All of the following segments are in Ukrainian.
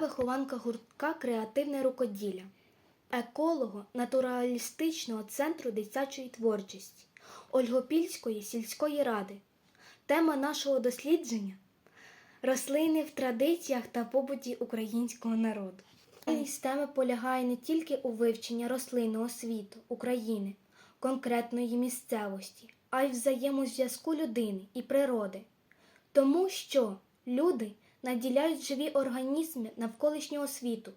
вихованка гуртка Креативне рукоділля, еколого натуралістичного центру дитячої творчості Ольгопільської сільської ради. Тема нашого дослідження рослини в традиціях та побуті українського народу. З теми полягає не тільки у вивченні рослинного світу України, конкретної місцевості, а й взаємозв'язку людини і природи. Тому що люди наділяють живі організми навколишнього світу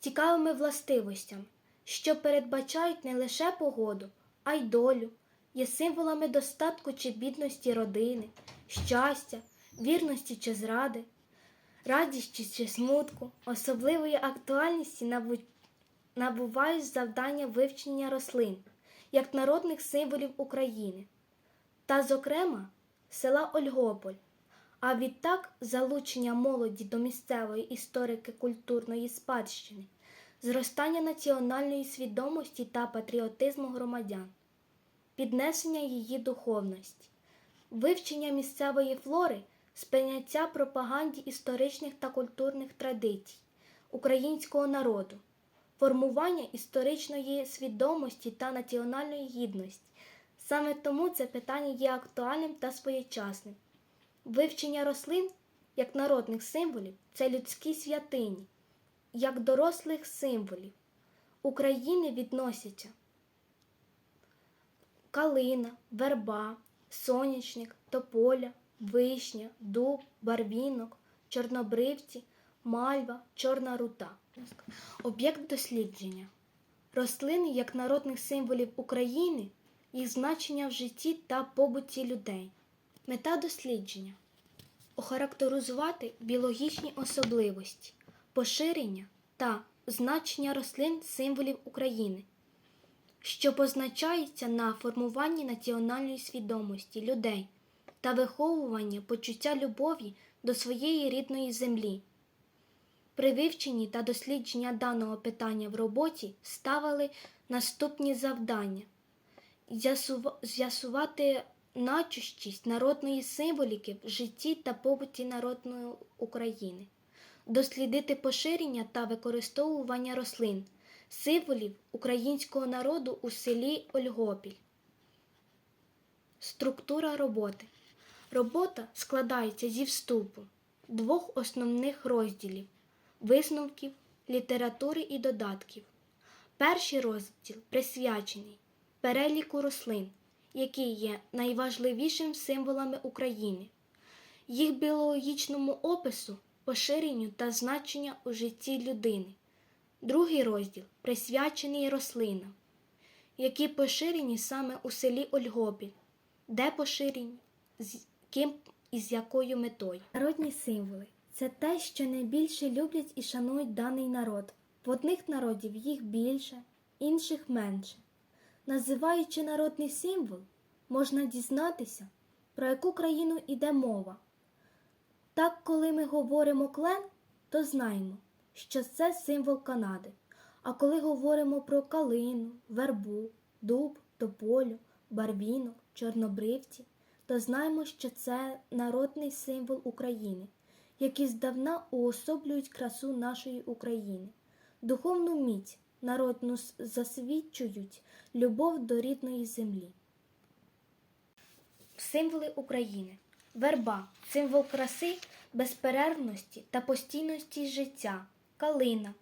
цікавими властивостями, що передбачають не лише погоду, а й долю, є символами достатку чи бідності родини, щастя, вірності чи зради, радісті чи смутку, особливої актуальності набувають завдання вивчення рослин як народних символів України. Та, зокрема, села Ольгополь, а відтак залучення молоді до місцевої історики культурної спадщини, зростання національної свідомості та патріотизму громадян, піднесення її духовності, вивчення місцевої флори, сприйняття пропаганді історичних та культурних традицій українського народу, формування історичної свідомості та національної гідності. Саме тому це питання є актуальним та своєчасним. Вивчення рослин як народних символів це людські святині, як дорослих символів України відносяться калина, верба, сонячник, тополя, вишня, дуб, барвінок, чорнобривці, мальва, чорна рута. Об'єкт дослідження. Рослини як народних символів України, їх значення в житті та побуті людей. Мета дослідження охарактеризувати біологічні особливості, поширення та значення рослин символів України, що позначається на формуванні національної свідомості людей та виховування почуття любові до своєї рідної землі. При вивченні та дослідженні даного питання в роботі ставили наступні завдання: з'ясувати начущість народної символіки в житті та побуті народної України, дослідити поширення та використовування рослин, символів українського народу у селі Ольгопіль. Структура роботи. Робота складається зі вступу двох основних розділів висновків, літератури і додатків. Перший розділ присвячений переліку рослин, які є найважливішим символами України, їх біологічному опису, поширенню та значенню у житті людини. Другий розділ присвячений рослинам, які поширені саме у селі Ольгопіль, де поширені, з ким і з якою метою. Народні символи це те, що найбільше люблять і шанують даний народ. В одних народів їх більше, інших менше. Називаючи народний символ, можна дізнатися, про яку країну йде мова. Так, коли ми говоримо клен, то знаємо, що це символ Канади. А коли говоримо про калину, вербу, дуб, тополю, барвінок, чорнобривці, то знаємо, що це народний символ України, які здавна уособлюють красу нашої України, духовну міць народну засвідчують любов до рідної землі. Символи України. Верба символ краси, безперервності та постійності життя. Калина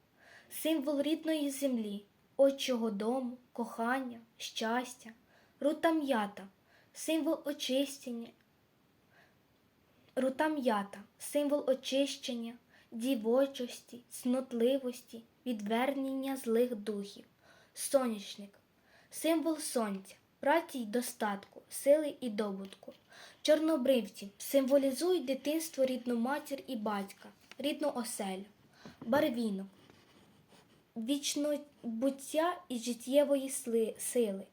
символ рідної землі, отчого дому, кохання, щастя. Рута м'ята символ очищення. Рута м'ята символ очищення, дівочості, цнотливості, відвернення злих духів. Сонячник символ сонця, праці й достатку, сили і добутку. Чорнобривці символізують дитинство, рідну матір і батька, рідну оселю. Барвінок вічно буття і життєвої сили.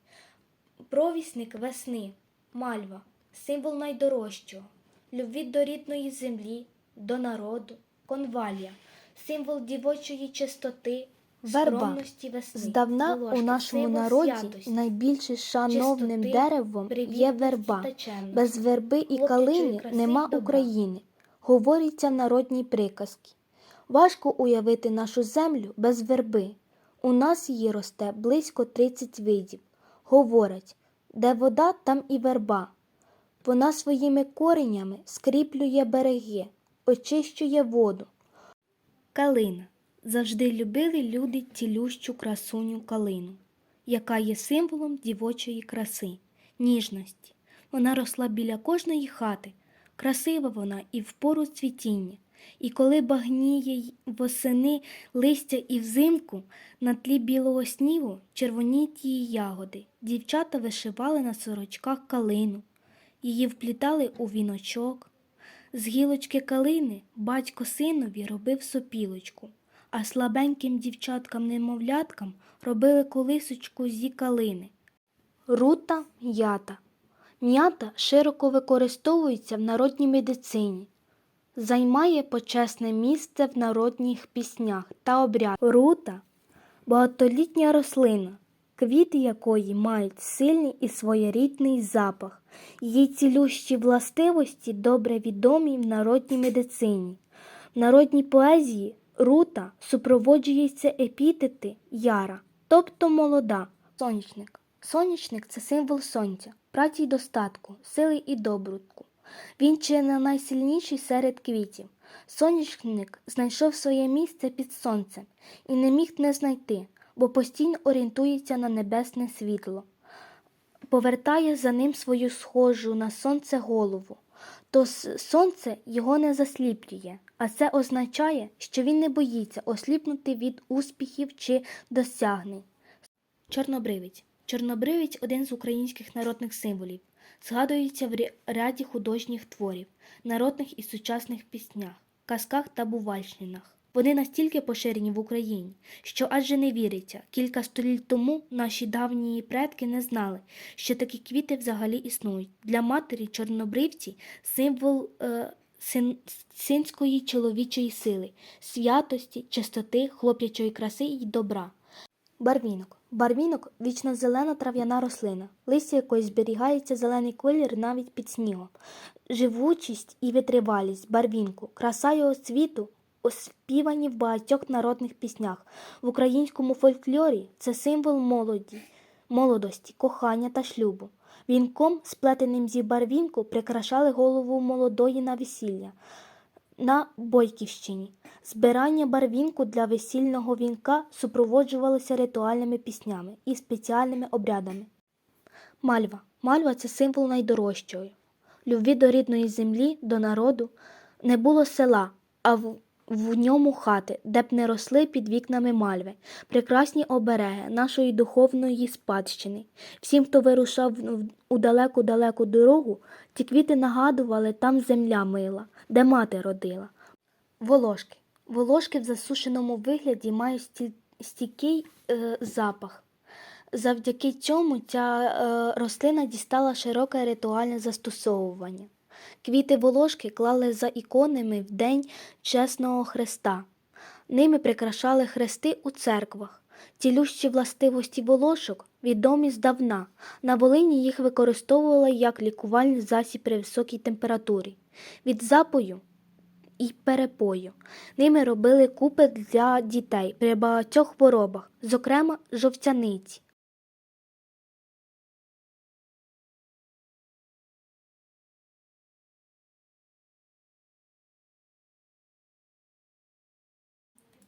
Провісник весни, мальва, символ найдорожчого, любві до рідної землі, до народу, конвалія, символ дівочої чистоти, Верба. весни. Здавна у нашому народі святості, найбільш шановним чистоти, деревом є верба. Без верби і калини нема добра. України. Говориться в народній приказці. Важко уявити нашу землю без верби. У нас її росте близько 30 видів. Говорять, де вода, там і верба. Вона своїми коренями скріплює береги, очищує воду. Калина. Завжди любили люди цілющу красуню калину, яка є символом дівочої краси, ніжності. Вона росла біля кожної хати. Красива вона і в пору цвітіння, і коли багніє восени листя і взимку, на тлі білого снігу червоніють її ягоди. Дівчата вишивали на сорочках калину, її вплітали у віночок. З гілочки калини батько синові робив сопілочку, а слабеньким дівчаткам-немовляткам робили колисочку зі калини. Рута м'ята. М'ята широко використовується в народній медицині, займає почесне місце в народних піснях та обрядах. Рута багатолітня рослина, квіти якої мають сильний і своєрідний запах. Її цілющі властивості добре відомі в народній медицині. В народній поезії рута супроводжується епітети яра, тобто молода. Сонячник. Сонячник це символ сонця, праці й достатку, сили і добрутку. Він чи не найсильніший серед квітів. Сонячник знайшов своє місце під сонцем і не міг не знайти, бо постійно орієнтується на небесне світло повертає за ним свою схожу на сонце голову, то сонце його не засліплює, а це означає, що він не боїться осліпнути від успіхів чи досягнень. Чорнобривець. Чорнобривець один з українських народних символів. Згадується в ряді художніх творів, народних і сучасних піснях, казках та бувальщинах. Вони настільки поширені в Україні, що адже не віриться, кілька століть тому наші давні предки не знали, що такі квіти взагалі існують. Для матері чорнобривці символ е, син, синської чоловічої сили, святості, чистоти, хлоп'ячої краси і добра. Барвінок. Барвінок вічно зелена трав'яна рослина, листя якої зберігається зелений колір навіть під снігом. Живучість і витривалість барвінку, краса його світу оспівані в багатьох народних піснях. В українському фольклорі це символ молоді, молодості, кохання та шлюбу. Вінком, сплетеним зі барвінку, прикрашали голову молодої на весілля. На Бойківщині збирання барвінку для весільного вінка супроводжувалося ритуальними піснями і спеціальними обрядами. Мальва. Мальва це символ найдорожчої. Любві до рідної землі, до народу. Не було села, а в, в ньому хати, де б не росли під вікнами мальви, прекрасні обереги нашої духовної спадщини. Всім, хто вирушав у далеку-далеку дорогу, ті квіти нагадували там земля мила, де мати родила. Волошки. Волошки в засушеному вигляді мають сті- стійкий е, запах. Завдяки цьому ця е, рослина дістала широке ритуальне застосовування. Квіти волошки клали за іконами в день чесного Христа. Ними прикрашали хрести у церквах. Цілющі властивості волошок відомі здавна. На Волині їх використовували як лікувальний засіб при високій температурі. Від запою і перепою. Ними робили купи для дітей при багатьох хворобах, зокрема жовтяниці.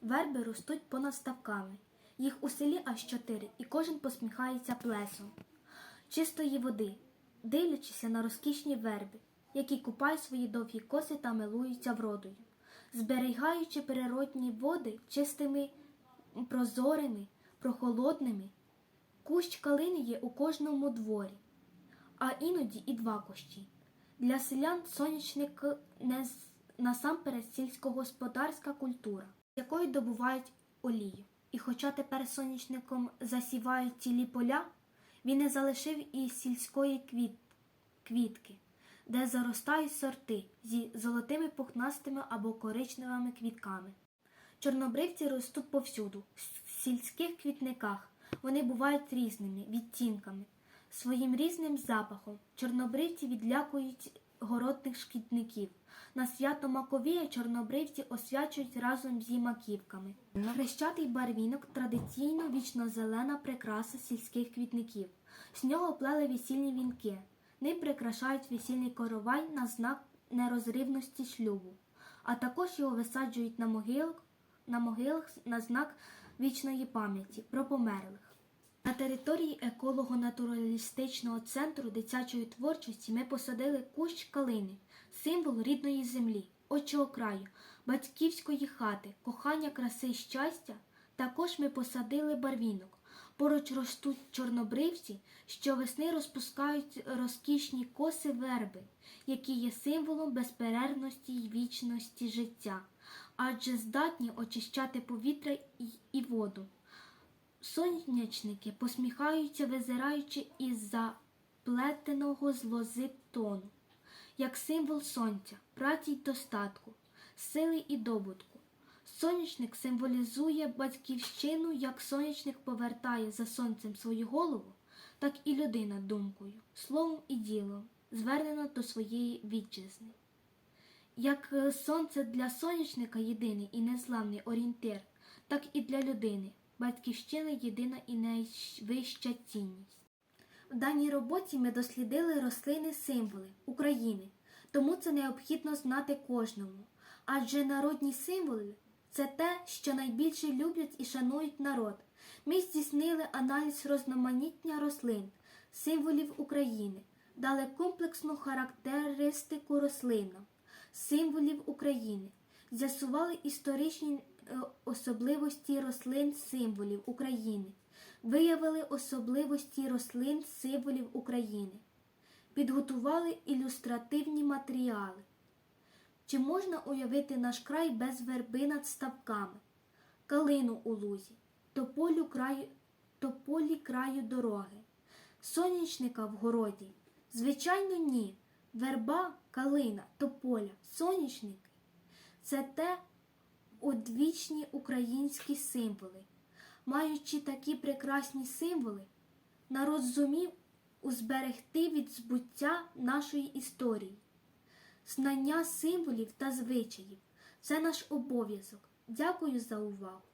Верби ростуть понад ставками. Їх у селі аж чотири, і кожен посміхається плесом. Чистої води, дивлячися на розкішні верби, які купають свої довгі коси та милуються вродою, зберігаючи природні води чистими, прозорими, прохолодними. Кущ калини є у кожному дворі, а іноді і два кущі. Для селян сонячник не насамперед сільськогосподарська культура, якої добувають олію. І хоча тепер сонячником засівають цілі поля, він не залишив і сільської квіт, квітки, де заростають сорти зі золотими пухнастими або коричневими квітками. Чорнобривці ростуть повсюду, в сільських квітниках. Вони бувають різними відтінками, своїм різним запахом. Чорнобривці відлякують городних шкідників. На свято Маковія чорнобривці освячують разом зі маківками. Хрещатий барвінок традиційно вічно-зелена прикраса сільських квітників. З нього плели весільні вінки. Ним прикрашають весільний коровай на знак нерозривності шлюбу, а також його висаджують на могилах, на могилах на знак вічної пам'яті про померлих. На території еколого-натуралістичного центру дитячої творчості ми посадили кущ калини, символ рідної землі, очого краю, батьківської хати, кохання, краси щастя. Також ми посадили барвінок. Поруч ростуть чорнобривці, що весни розпускають розкішні коси верби, які є символом безперервності й вічності життя, адже здатні очищати повітря і воду. Сонячники посміхаються, визираючи із заплетеного з лози тону, як символ сонця, праці й достатку, сили і добутку. Сонячник символізує батьківщину, як сонячник повертає за сонцем свою голову, так і людина думкою, словом і ділом, звернена до своєї вітчизни. Як сонце для сонячника єдиний і незламний орієнтир, так і для людини батьківщина єдина і найвища цінність. В даній роботі ми дослідили рослини символи України, тому це необхідно знати кожному. Адже народні символи це те, що найбільше люблять і шанують народ. Ми здійснили аналіз розноманіття рослин, символів України, дали комплексну характеристику рослинам, символів України, з'ясували історичні особливості рослин символів України, виявили особливості рослин символів України, підготували ілюстративні матеріали. Чи можна уявити наш край без верби над ставками, калину у лузі, тополю краю, тополі краю дороги, сонячника в городі? Звичайно, ні. Верба, калина, тополя, сонячники це те одвічні українські символи. Маючи такі прекрасні символи, народ зумів узберегти від збуття нашої історії. Знання символів та звичаїв це наш обов'язок. Дякую за увагу.